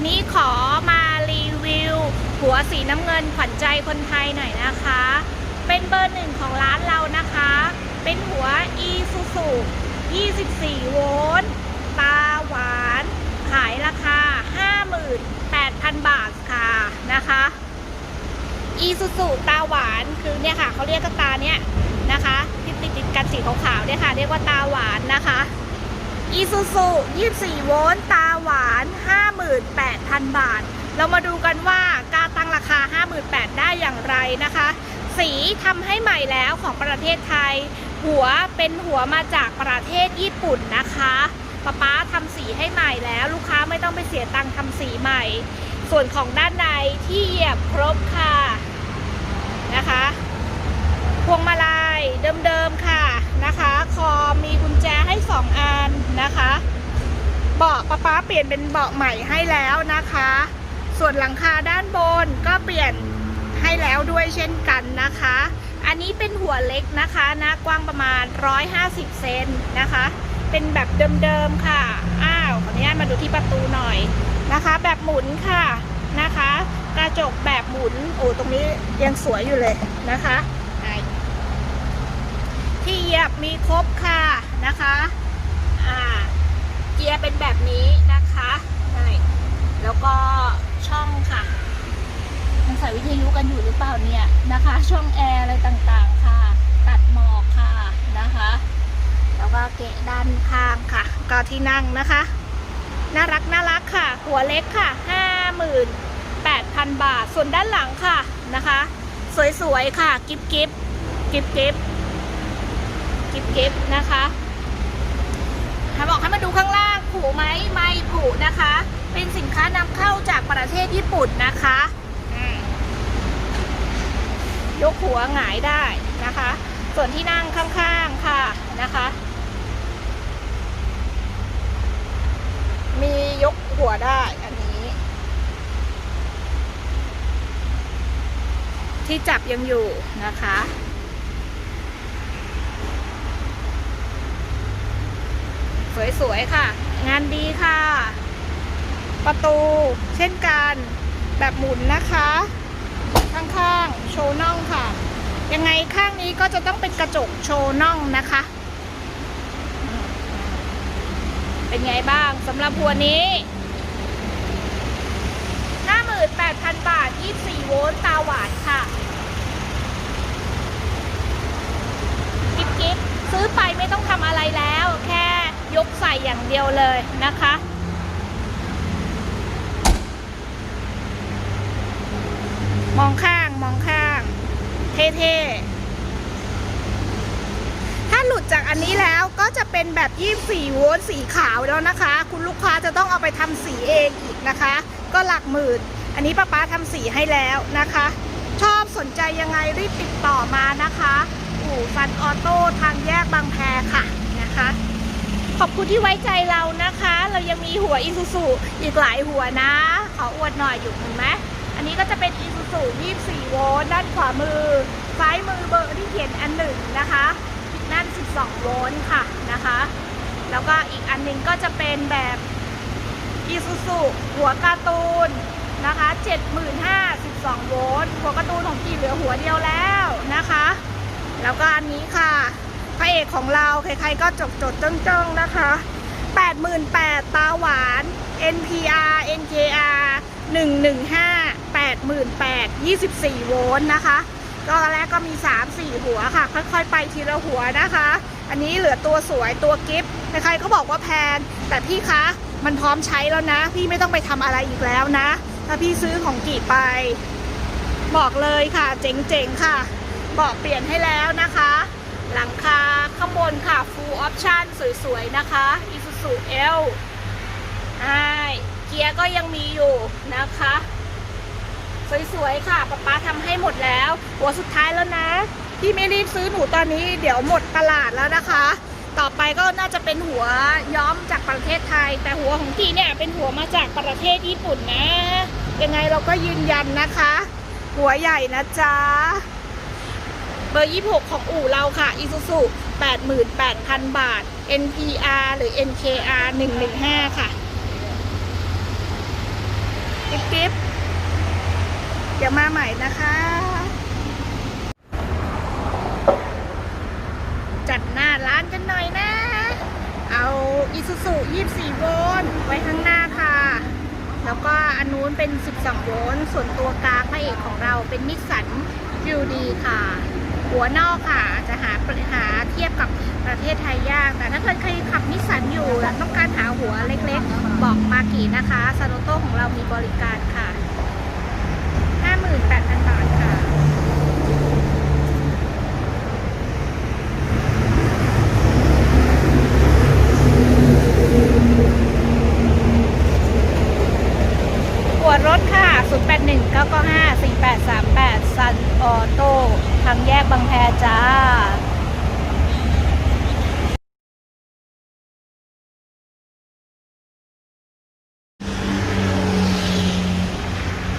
วันนี้ขอมารีวิว หัวสีน้ำเงินขวัญใจคนไทยหน่อยนะคะ เป็นเบอร์หนึ่งของร้านเรานะคะ เป็นหัว e s u s u 24 โวลต์ตาหวาน ขายราคา 58,000 บาทค่ะนะคะอีซูซูตาหวานคือเนี่ยค่ะเขาเรียกกันตาเนี่ยนะคะที่ติดติดกันสีขาวๆเนี่ยค่ะ เรียกว่าตาหวานนะคะ อีซูซู24 โวลต์ ตาหวาน 58,000 บาท เรามาดูกันว่าการตั้งราคา 58,000 ได้อย่างไรนะคะ สีทำให้ใหม่แล้วของประเทศไทย หัวเป็นหัวมาจากประเทศญี่ปุ่นนะคะป๊าป๊าทำสีให้ใหม่แล้ว ลูกค้าไม่ต้องไปเสียตังค์ทำสีใหม่ ส่วนของด้านในที่เหยียบครบค่ะนะคะ พวงมาลัยเดิมๆค่ะนะคะ คอมีกุญแจ ให้2อันนะคะเบาะป้าป๊าเปลี่ยนเป็นเบาะใหม่ให้แล้วนะคะ ส่วนหลังคาด้านบนก็เปลี่ยนให้แล้วด้วยเช่นกันนะคะ อันนี้เป็นหัวเล็กนะคะนะกว้างประมาณ 150 เซนนะคะ เป็นแบบเดิมๆค่ะ อ้าวขออนุญาตมาดูที่ประตูหน่อยนะคะ แบบหมุนค่ะนะคะ กระจกแบบหมุนโอ้ตรงนี้ยังสวยอยู่เลยนะคะที่เหยียบมีครบค่ะ นะคะอ่าเกียร์เป็นแบบนี้นะคะไหนแล้วก็ช่องค่ะมันใส่วิทยุกันอยู่หรือเปล่าเนี่ยนะคะ ช่องแอร์อะไรต่างๆค่ะ ตัดหมอกค่ะนะคะ แล้วก็เกะด้านข้างค่ะ ก็ที่นั่งนะคะ น่ารักน่ารักค่ะ หัวเล็กค่ะ58,000บาท ส่วนด้านหลังค่ะนะคะ สวยๆค่ะ กิบกิบกิบกิบกิบกิบนะคะ ถ้าบอกให้มาดูข้างล่างผูไหมไม่ผูนะคะ เป็นสินค้านำเข้าจากประเทศญี่ปุ่นนะคะยกหัวหงายได้นะคะ ส่วนที่นั่งข้างๆค่ะนะคะ มียกหัวได้อันนี้ ที่จับยังอยู่นะคะ สวยๆค่ะ งานดีค่ะ ประตูเช่นกันแบบหมุนนะคะ ข้างๆโชว์น่องค่ะ ยังไงข้างนี้ก็จะต้องเป็นกระจกโชว์น่องนะคะ เป็นไงบ้างสำหรับหัวนี้58,000 บาท 24 โวลต์ ตาหวานค่ะ กิ๊บกิ๊บซื้อไปไม่ต้องทำอะไรแล้ว แค่ ยกใส่อย่างเดียวเลยนะคะ มองข้างมองข้าง เท่ๆ ถ้าหลุดจากอันนี้แล้วก็จะเป็นแบบ 24 โวลต์สีขาวแล้วนะคะ คุณลูกค้าจะต้องเอาไปทำสีเองอีกนะคะ ก็หลักหมื่น อันนี้ป้าป๊าทำสีให้แล้วนะคะ ชอบสนใจยังไงรีบติดต่อมานะคะ อู่ฟันออโต้ทางแยกบางแพค่ะนะคะ ขอบคุณที่ไว้ใจเรานะคะ เรายังมีหัวอีซูซูอีกหลายหัวนะ ขออวดหน่อยอยู่เห็นไหมอันนี้ก็จะเป็นอีซูซู24 โวลต์ด้านขวามือ ซ้ายมือเบอร์ที่เขียนอันหนึ่งนะคะนั่น 12 โวลต์ค่ะนะคะ แล้วก็อีกอันหนึงก็จะเป็นแบบอีซูซูหัวการ์ตูนนะคะ75 12 โวลต์หัวการ์ตูนของกี่เหลือหัวเดียวแล้วนะคะ แล้วก็อันนี้ค่ะ พระเอกของเราใครๆก็จดจดจ้องจ้องนะคะ 88,000ตาหวาน NPR NKR 115 88,000 24 โวลต์นะคะ ก็แรกก็มี 3-4 หัวค่ะ ค่อยๆ ไปทีละหัวนะคะ อันนี้เหลือตัวสวยตัวกิฟต์ใครๆก็บอกว่าแพง แต่พี่คะ มันพร้อมใช้แล้วนะ พี่ไม่ต้องไปทำอะไรอีกแล้วนะ ถ้าพี่ซื้อของกี่ไป บอกเลยค่ะ เจ๋งๆค่ะบาะเปลี่ยนให้แล้วนะคะ หลังคาข้างบนค่ะ full option สวยๆ นะคะ Isuzu L ใช่เกียร์ก็ยังมีอยู่นะคะ สวยๆ ค่ะป๊าป๊าทำให้หมดแล้ว หัวสุดท้ายแล้วนะพี่ไม่รีบซื้อหนูตอนนี้เดี๋ยวหมดตลาดแล้วนะคะ ต่อไปก็น่าจะเป็นหัวย้อมจากประเทศไทย แต่หัวของพี่เนี่ยเป็นหัวมาจากประเทศญี่ปุ่นนะ ยังไงเราก็ยืนยันนะคะ หัวใหญ่นะจ๊ะ เบอร์ 26 ของอู่เราค่ะ Isuzu 88,000 บาท NPR หรือ NKR 115 ค่ะลิปเดี๋ยวมาใหม่นะคะ จัดหน้าร้านกันหน่อยนะ เอาอิซูซุ24 โวลต์ไว้ข้างหน้าค่ะแล้วก็อันนู้นเป็น 12 โวลต์ ส่วนตัวกลางพระเอกของเราเป็นนิสสันวิวดีค่ะ หัวนอกค่ะจะหาหาเทียบกับประเทศไทยยาก แต่ถ้าเกิดใครขับนิสสันอยู่และต้องการหาหัวเล็กๆ บอกมากี่นะคะซาโนโต้ของเรามีบริการค่ะ 58,000 บาทค่ะ หัวรถค่ะ 081 995 4838 ซันออโต้ทางแยกบางแพจ้า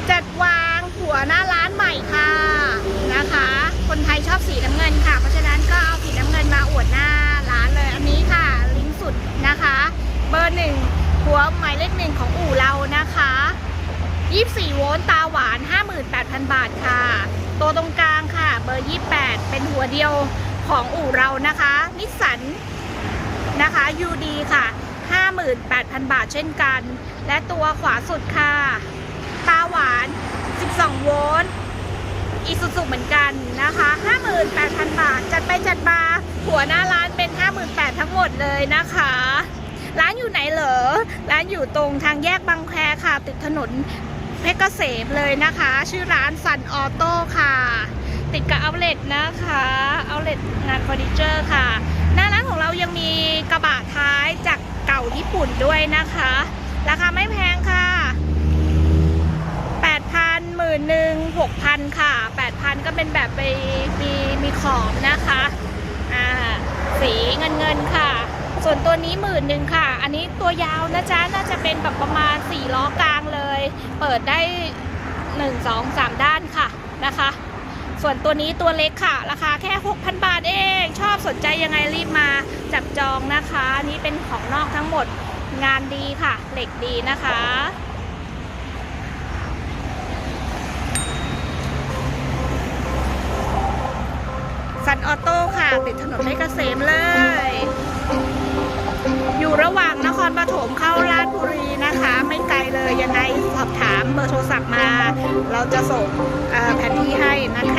จัดวางหัวหน้าร้านใหม่ค่ะนะคะ คนไทยชอบสีน้ำเงินค่ะ เพราะฉะนั้นก็เอาสีน้ำเงินมาอวดหน้าร้านเลยอันนี้ค่ะ ลิงก์สุดนะคะ เบอร์หนึ่งหัวหมายเลขหนึ่งของอู่เรานะคะ 24 โวลต์ตาหวาน 58,000 บาทค่ะ ตัวตรงกลางค่ะ เบอร์ 28 เป็นหัวเดียวของอู่เรานะคะ นิสสันนะคะ UD ค่ะ 58,000 บาทเช่นกัน และตัวขวาสุดค่ะ ตาหวาน 12 โวลต์อีซูซูเหมือนกันนะคะ 58,000 บาท จัดไปจัดมา หัวหน้าร้านเป็น 58,000 ทั้งหมดเลยนะคะ ร้านอยู่ไหนเหรอ ร้านอยู่ตรงทางแยกบางแคค่ะ ติดถนน เพชรเกษมเลยนะคะ ชื่อร้านซันออโต้ค่ะ ติดกับเอาเลตนะคะเอาเลตงานเฟอร์นิเจอร์ค่ะ หน้าร้านของเรายังมีกระบะท้ายจากเก่าญี่ปุ่นด้วยนะคะ ราคาไม่แพงค่ะ8,000หมื่นหนึ่งหกพันค่ะ 8,000 ก็เป็นแบบไปมีมีขอบนะคะ อ่า สีเงินเงินค่ะ ส่วนตัวนี้หมื่นหนึ่งค่ะ อันนี้ตัวยาวนะจ๊ะ น่าจะเป็นแบบประมาณ 4 ล้อกลางเลย เปิดได้ 1 2 3 ด้านค่ะนะคะ ส่วนตัวนี้ตัวเล็กค่ะ ราคาแค่ 6,000 บาทเอง ชอบสนใจยังไงรีบมาจับจองนะคะอันนี้เป็นของนอกทั้งหมดงานดีค่ะ เหล็กดีนะคะซันออโต้ค่ะ ติดถนนเพชรเกษมเลย ปฐมเข้าราชบุรีนะคะ ไม่ไกลเลยยังไงสอบถามเบอร์โทรศัพท์มา เราจะส่งเอ่อแผนที่ให้นะคะ